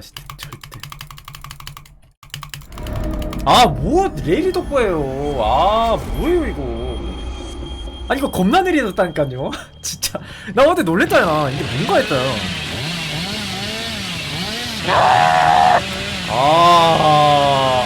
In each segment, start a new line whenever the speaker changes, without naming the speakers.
절대 절대. 아뭐 레일이 돋보여요. 아 뭐예요 이거. 아니 이거 겁나 느리졌다니까요. 진짜. 나 어제 놀랬잖아 이게 뭔가 했어요. 아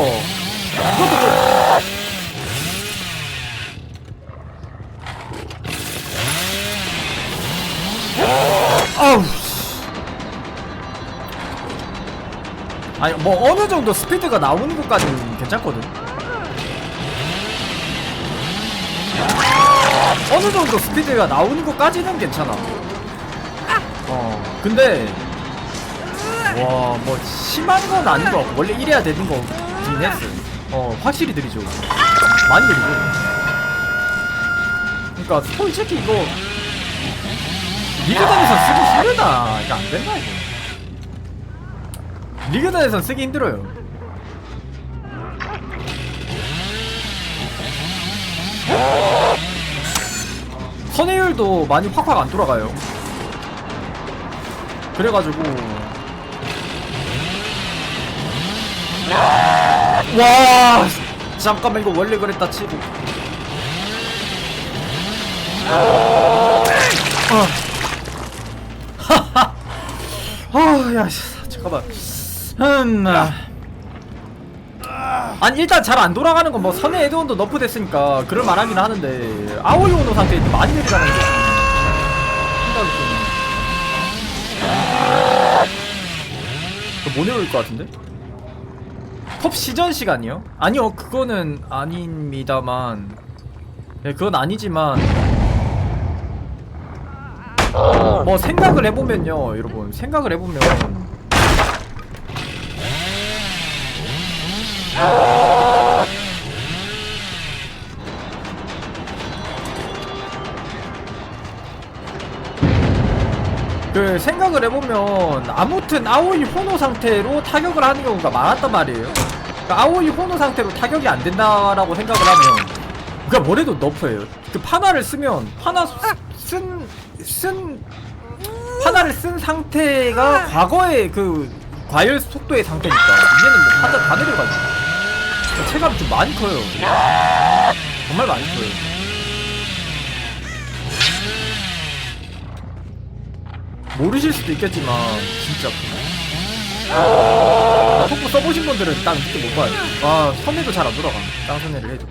발비터 아우 아니 뭐 어느 정도 스피드가 나오는 것까지는 괜찮거든. 어느 정도 스피드가 나오는 것까지는 괜찮아. 어 근데 와 뭐 심한 건 아닌 것 같고 원래 이래야 되는 거 긴 했어 어 확실히 느리죠. 많이 느리죠. 그니까 솔직히 이거 리그단에서 쓰기 힘들다. 이거 안 된다 이거. 리그단에서 쓰기 힘들어요. 선회율도 많이 확확 안 돌아가요. 그래가지고 와. 잠깐만 이거 원래 그랬다 치고. 하하 아야 잠깐만. 음 아. 아니 일단 잘 안 돌아가는 건 뭐 선의 에드온도 너프 됐으니까 그럴 만하긴 하는데 아오이 오노 상태에 많이 느리다는 게 생각이 좀못 외울 것 같은데? 톱 시전 시간이요? 아니요 그거는 아닙니다만. 예 그건 아니지만. 뭐 생각을 해보면요 여러분. 생각을 해보면 그 생각을 해보면 아무튼 아오이 호노 상태로 타격을 하는 경우가 많았단 말이에요. 그러니까 아오이 호노 상태로 타격이 안 된다라고 생각을 하면 그러니까 뭐래도 너프예요. 그 파나를 쓰면 파나 쓴, 쓴 파나를 쓴 상태가 과거의 그 과열 속도의 상태니까. 이제는 뭐 파나 다 내려가지고. 체감이 좀 많이 커요. 정말 많이 커요 모르실 수도 있겠지만 진짜. 아, 속보 써보신 분들은 딱 그때 못 봐요. 아 선회도 잘 안 돌아가 짱선회를 해도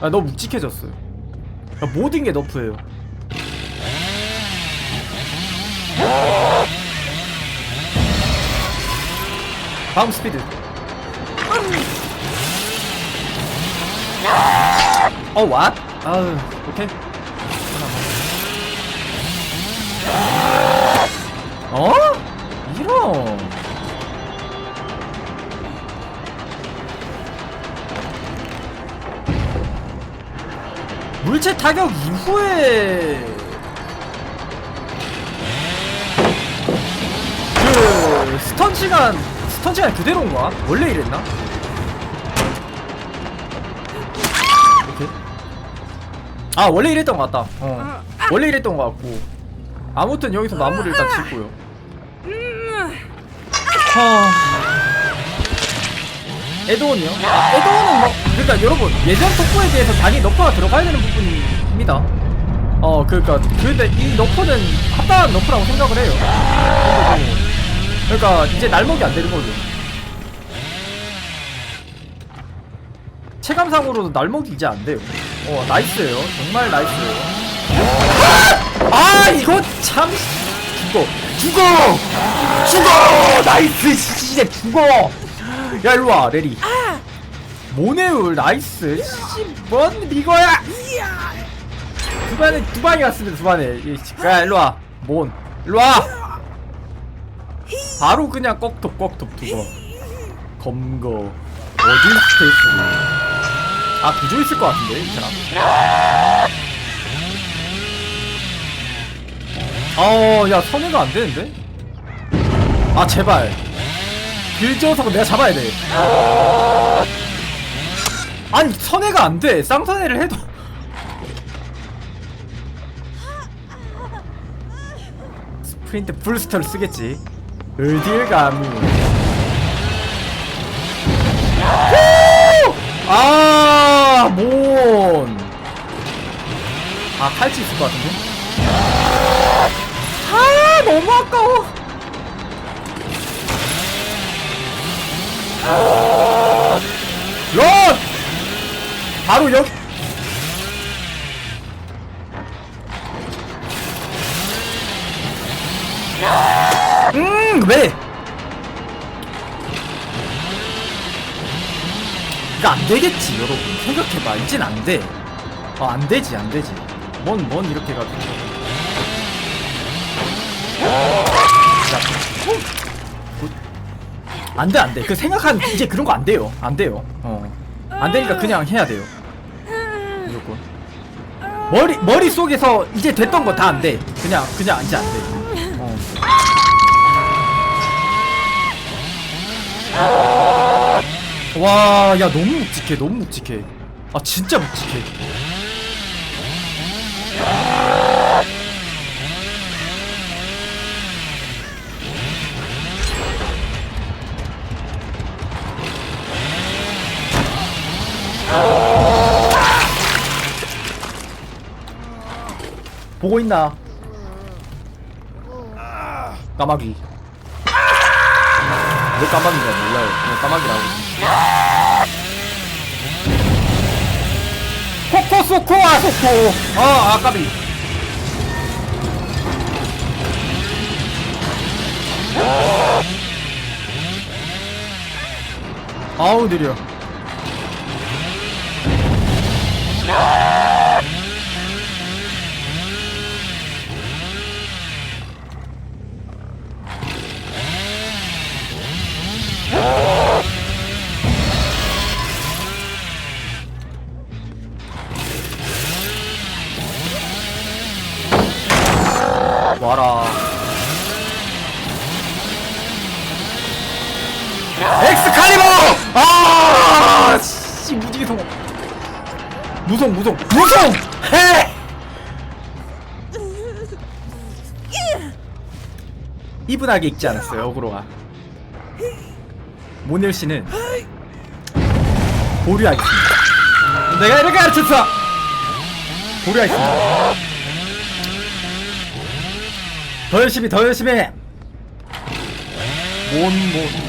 아 너무 묵직해졌어요. 아, 모든 게 너프예요. 다음 스피드. 어 왓? 아유 오케이 어? 이런 물체 타격 이후에 그 스턴 시간 스턴 시간 그대로인가? 원래 이랬나? 아 원래 이랬던 것 같다. 어. 원래 이랬던 것 같고. 아무튼 여기서 마무리 일단 짓고요. 하... 에드온이요? 아, 에드온은 뭐 그러니까 여러분 예전 속보에 대해서 당연히 너프가 들어가야 되는 부분입니다. 어 그러니까 근데 이 너프는 합당한 너프라고 생각을 해요. 그러니까 이제 날먹이 안 되는 거죠 체감상으로도 날먹이 이제 안 돼요 어 나이스예요. 정말 나이스예요. 아! 이거 참 죽어. 죽어! 죽어! 나이스 진짜 죽어! 야 일로와 레리 모네울 나이스. 씨뭔 이거야? 두 반에 두 방이 왔습니다 두 반에. 이 씨, 야 일로 와뭔? 일로 와! 바로 그냥 꺽톱 꺽톱 두거 검거. 어디 스페이스 아 구조 있을 것 같은데 이 사람 어야 선회가 안 되는데? 아 제발. 길지어서 내가 잡아야 돼. 아니 선회가 안돼. 쌍선회를 해도. 스프린트 풀스터를 쓰겠지. 어딜 감히 후! 아, 뭔. 아, 탈취 있을 것 같은데? 아, 너무 아까워. 런! 바로 여기. 음, 왜? 이거 안 되겠지, 여러분. 생각해봐. 이젠 안 돼. 어, 안 되지, 안 되지. 뭔, 뭔 이렇게 해가지고. 자, 어? 굿. 안 돼, 안 돼. 그 생각한, 이제 그런 거 안 돼요. 안 돼요. 어. 안 되니까 그냥 해야 돼요. 무조건. 머리, 머릿속에서 이제 됐던 거 다 안 돼. 그냥, 그냥 이제 안 돼. 어. 와, 야, 너무 묵직해, 너무 묵직해. 아, 진짜 묵직해. 보고 있나? 까마귀. 왜 까마귀인가 몰라요. 그냥 까마귀라고. 코코 소코 아 소코. 아 아까비. 아우 느려. 해! 이분하게 읽지 않았어요, 어그로가. 모넬 씨는 보류하겠습니다. 내가 이렇게 가르쳤어! 보류하겠습니다. 더 열심히 더 열심히 뭔뭔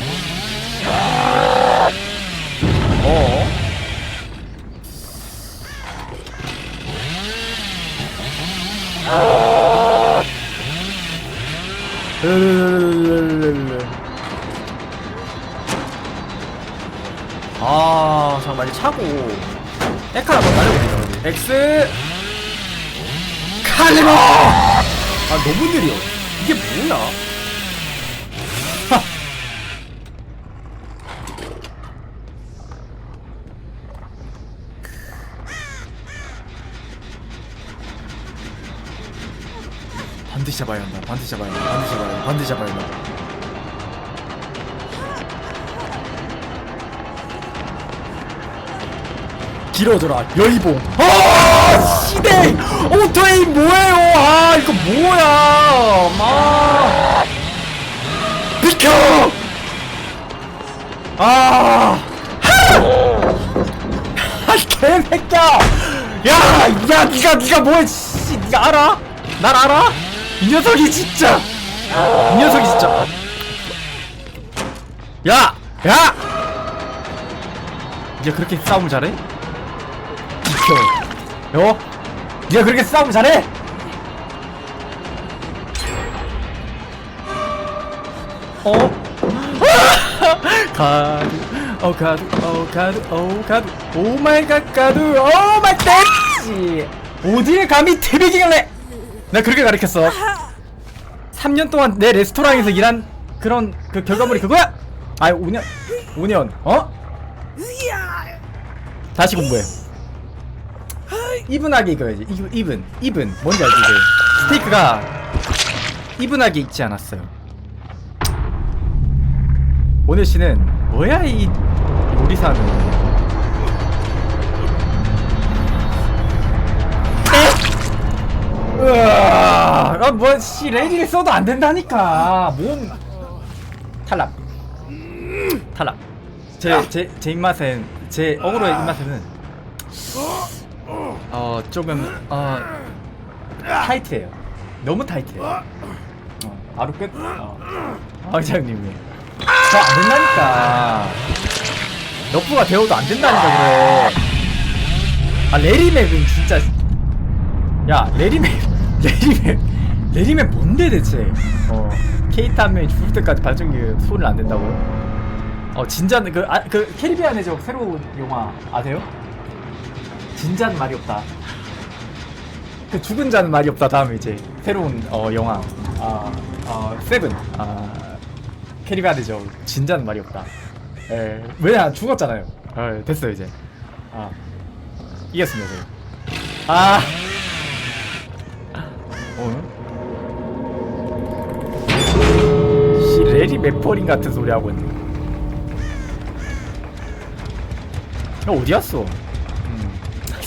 차고. 에카를 한번 우리 엑스. 칼리버! 아 너무 느려. 이게 뭐야? 하. 반드시 잡아야 한다. 반드시 잡아야 한다. 반드시 잡아야 한다. 반드시 잡아야 한다 길어져라 여의봉 아 시대 오토에임 뭐예요 아 이거 뭐야 마 비켜 아 아, 개새끼야! 야, 야, 니가, 니가 뭐야, 씨, 니가 알아? 날 알아? 이 녀석이 진짜! 이 녀석이 진짜! 야! 야! 니가 그렇게 싸움을 잘해? 어? 니가 그렇게 싸움을 잘해? 어? 가드, 어 가드, 어 가드, 어 가드, 오 마이 갓 가드, 오 마이 댄지. 어디에 감히 태비기를 내? 나 그렇게 가르쳤어 3년 동안 내 레스토랑에서 일한 그런 그 결과물이 그거야? 아이 5년 5년 어? 다시 공부해 이분하게 익어야지 이분 이분 뭔지 알지 이제 스테이크가 이분하게 익지 않았어요 오늘 씨는 뭐야 이 요리사는 으아, 아, 뭐, 씨, 레이디를 써도 안 된다니까. 뭔. 탈락. 탈락. 제, 제, 제 입맛엔, 제 어그로의 입맛에는, 어, 조금, 어, 타이트해요. 너무 타이트해요. 어, 바로 끝. 어. 아, 회장님이. 저안 된다니까. 너프가 되어도 안 된다니까, 그래. 아, 레리맥은 진짜. 야 레리맨 레리맨 레리맨 뭔데 대체 어 케이트 한 명이 죽을 때까지 발전기 소리를 안 낸다고요? 어 진짜는 그, 아, 그 캐리비안의 저 새로운 영화 아세요? 진짜는 말이 없다. 그 죽은 자는 말이 없다 다음에 이제 새로운 어 영화. 아, 어 세븐. 아 캐리비안의 저 진짜는 말이 없다. 에 왜냐 죽었잖아요. 어 됐어요 이제. 아 이겼습니다 제가 아 어? 씨 레리 맥퍼린 같은 소리 하고 있네. 야 어디 갔어?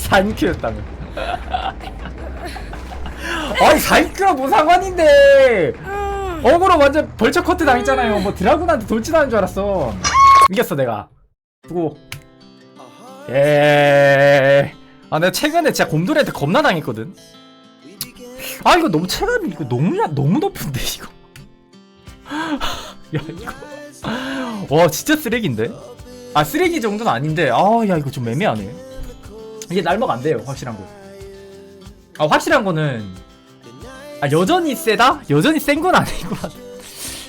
음. 4인큐였다며. 아니 4인큐랑 뭐 상관인데? 어그로 완전 벌처 커트 당했잖아요. 뭐 드라군한테 돌진하는 줄 알았어. 이겼어 내가. 두고. 예. 아 내가 최근에 진짜 곰돌이한테 겁나 당했거든. 아 이거 너무 체감이 이거 너무 야 너무 높은데 이거 야 이거 와 진짜 쓰레기인데 아 쓰레기 정도는 아닌데 아 야 이거 좀 애매하네 이게 날먹 안 돼요 확실한 거 아 확실한 거는 아 여전히 세다? 여전히 센건 같아.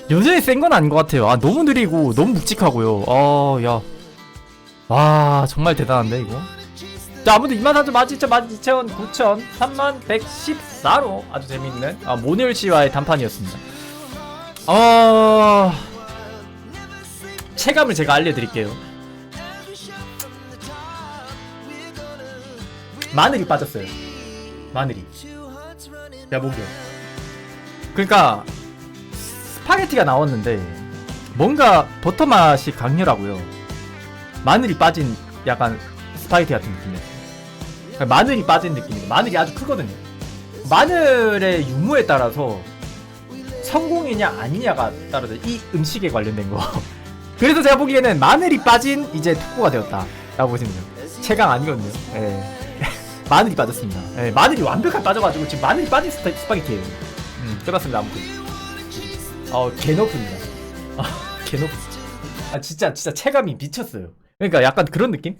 여전히 센 건 아닌 것 같아요. 아 너무 느리고 너무 묵직하고요. 아야 와 정말 대단한데 이거? 자 아무튼 23,000 12,000 12,000 9,000 3만 114로 아주 재밌는 아, 모넬 씨와의 단판이었습니다. 어... 체감을 제가 알려드릴게요 마늘이 빠졌어요. 마늘이. 야 목이요 그러니까 스파게티가 나왔는데 뭔가 버터 맛이 강렬하고요. 마늘이 빠진 약간 스파게티 같은 느낌이에요. 그러니까 마늘이 빠진 느낌이에요. 마늘이 아주 크거든요. 마늘의 유무에 따라서 성공이냐 아니냐가 따라서 이 음식에 관련된 거. 그래서 제가 보기에는 마늘이 빠진 이제 특보가 되었다 라고 보시면 돼요. 최강 아니거든요. 예. 마늘이 빠졌습니다. 예, 마늘이 완벽하게 빠져가지고 지금 마늘이 빠진 스파, 스파게티예요. 음, 끝났습니다 아무튼. 어 개 높습니다. 아 개 높 아 진짜 진짜 체감이 미쳤어요. 그러니까 약간 그런 느낌?